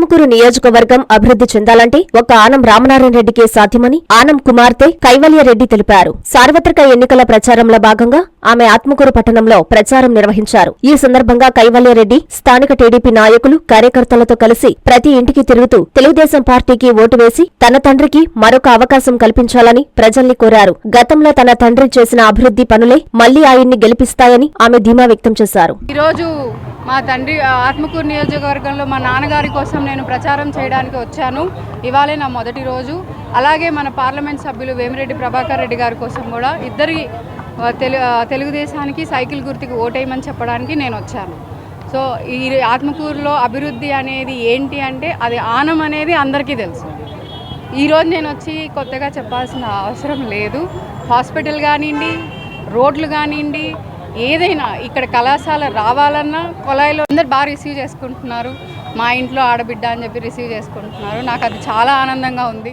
ఆత్మకూరు నియోజకవర్గం అభివృద్ధి చెందాలంటే ఒక ఆనం రామనారాయణ రెడ్డికే సాధ్యమని ఆనం కుమార్తె కైవల్యరెడ్డి తెలిపారు. సార్వత్రిక ఎన్నికల ప్రచారంలో భాగంగా ఆమె ఆత్మకూరు పట్టణంలో ప్రచారం నిర్వహించారు. ఈ సందర్భంగా కైవల్యరెడ్డి స్థానిక టీడీపీ నాయకులు కార్యకర్తలతో కలిసి ప్రతి ఇంటికి తిరుగుతూ తెలుగుదేశం పార్టీకి ఓటు వేసి తన తండ్రికి మరొక అవకాశం కల్పించాలని ప్రజల్ని కోరారు. గతంలో తన తండ్రి చేసిన అభివృద్ధి పనులే మళ్ళీ ఆయన్ని గెలిపిస్తాయని ఆమె ధీమా వ్యక్తం చేశారు. ఈరోజు మా తండ్రి ఆత్మకూరు నియోజకవర్గంలో మా నాన్నగారి కోసం నేను ప్రచారం చేయడానికి వచ్చాను. ఇవాళే నా మొదటి రోజు. అలాగే మన పార్లమెంట్ సభ్యులు వేమిరెడ్డి ప్రభాకర్ రెడ్డి గారి కోసం కూడా ఇద్దరి తెలు తెలుగుదేశానికి సైకిల్ గుర్తుకు ఓటేయమని చెప్పడానికి నేను వచ్చాను. సో ఈ ఆత్మకూరులో అభివృద్ధి అనేది ఏంటి అంటే అది ఆనం అనేది అందరికీ తెలుసు. ఈరోజు నేను వచ్చి కొత్తగా చెప్పాల్సిన అవసరం లేదు. హాస్పిటల్ కానివ్వండి రోడ్లు కానివ్వండి ఏదైనా ఇక్కడ కళాశాల రావాలన్నా కొలాయిలో అందరు బాగా రిసీవ్ చేసుకుంటున్నారు. మా ఇంట్లో ఆడబిడ్డ అని చెప్పి రిసీవ్ చేసుకుంటున్నారు. నాకు అది చాలా ఆనందంగా ఉంది.